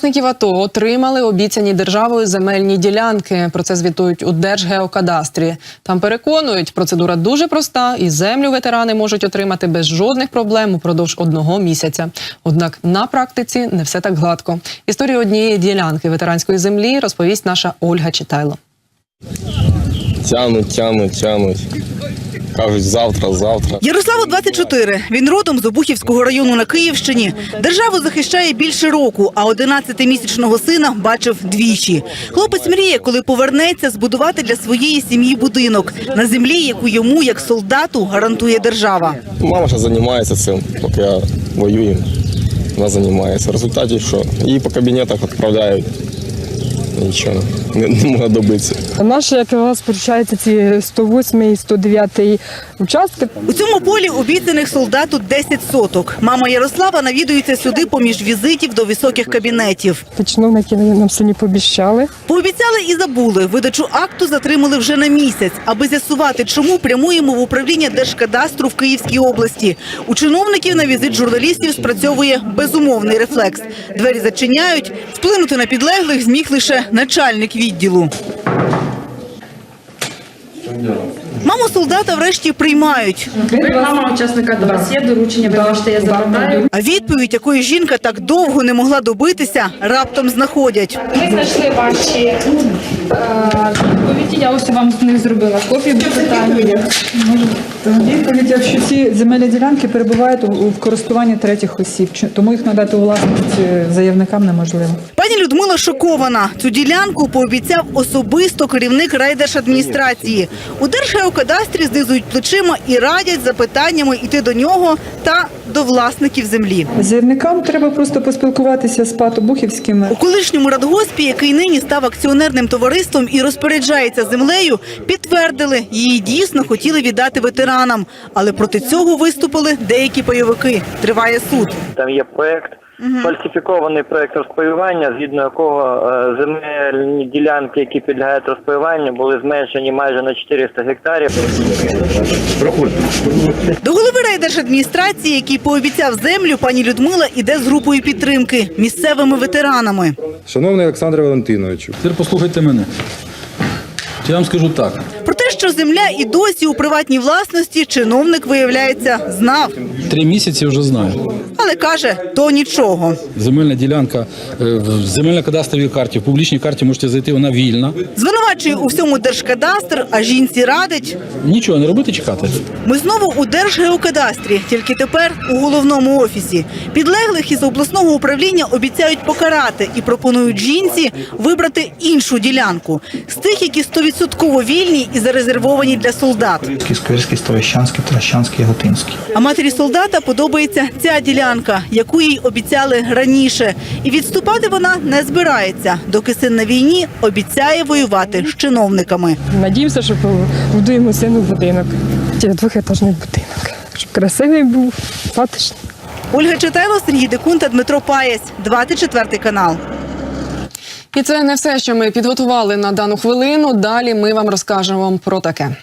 Учасників АТО отримали обіцяні державою земельні ділянки. Про це звітують у Держгеокадастрі. Там переконують, процедура дуже проста, і землю ветерани можуть отримати без жодних проблем упродовж одного місяця. Однак на практиці не все так гладко. Історію однієї ділянки ветеранської землі розповість наша Ольга Читайло. Тянуть, тянуть, тянуть. Кажуть, завтра, завтра. Ярославу 24. Він родом з Обухівського району на Київщині. Державу захищає більше року, а 11-місячного сина бачив двічі. Хлопець мріє, коли повернеться, збудувати для своєї сім'ї будинок на землі, яку йому, як солдату, гарантує держава. Мама ще займається цим, поки я воюю. Вона займається. В результаті що? Її по кабінетах відправляють. Нічого не, не можна добитися. Наші якраз виходить ці 108 і 109 участки. У цьому полі обіцяних солдату 10 соток. Мама Ярослава навідується сюди поміж візитів до високих кабінетів. Ті чиновники нам сьогодні пообіщали. Пообіцяли і забули. Видачу акту затримали вже на місяць, аби з'ясувати, чому прямуємо в управління Держкадастру в Київській області. У чиновників на візит журналістів спрацьовує безумовний рефлекс. Двері зачиняють. Вплинути на підлеглих зміг лише начальник відділу. Маму солдата врешті приймають. Мама учасника до вас є доручення, ви можете я запитаю. А відповідь, якої жінка так довго не могла добитися, раптом знаходять. Ми знайшли ваші е, відповіді, я ось вам з них зробила копію без питань. Відповідь, якщо ці земельні ділянки перебувають у- у користуванні третіх осіб, тому їх надати у власність е, заявникам неможливо. Пані Людмила шокована. Цю ділянку пообіцяв особисто керівник райдержадміністрації. У Держгеокадастрі знизують плечима і радять за питаннями йти до нього та до власників землі. Заявникам треба просто поспілкуватися з ПАТ Обухівським. У колишньому радгоспі, який нині став акціонерним товариством і розпоряджається землею, підтвердили, її дійсно хотіли віддати ветеранам. Але проти цього виступили деякі пайовики. Триває суд. Там є проект, фальсифікований проект розпаювання, згідно якого е, земельні ділянки, які підлягають розпаюванню, були зменшені майже на 400 гектарів. До голови райдержадміністрації, який пообіцяв землю, пані Людмила іде з групою підтримки місцевими ветеранами. Шановний Олександр Валентиновичу, Тепер послухайте мене. Я вам скажу так. Про те, що земля і досі у приватній власності, чиновник, виявляється, знав. Три місяці вже знаю. Каже, то нічого. Земельна ділянка е, в земельно кадастровій карті, в публічній карті можете зайти, вона вільна. Звинувачує у всьому Держкадастр, а жінці радить. Нічого не робити, чекати. Ми знову у Держгеокадастрі, тільки тепер у головному офісі. Підлеглих із обласного управління обіцяють покарати і пропонують жінці вибрати іншу ділянку з тих, які стовідсотково вільні і зарезервовані для солдат. Сквирський, Ставищанський, Трощанський, Готинський. А матері солдата подобається ця ділянка, яку їй обіцяли раніше. І відступати вона не збирається, доки син на війні обіцяє воювати з чиновниками. Надіємося, що будуємо сину будинок. Ті двохетажний будинок. Щоб красивий був, затишний. Ольга Читайло, Сергій Декун та Дмитро Паєсь, 24 канал. І це не все, що ми підготували на дану хвилину. Далі ми вам розкажемо про таке.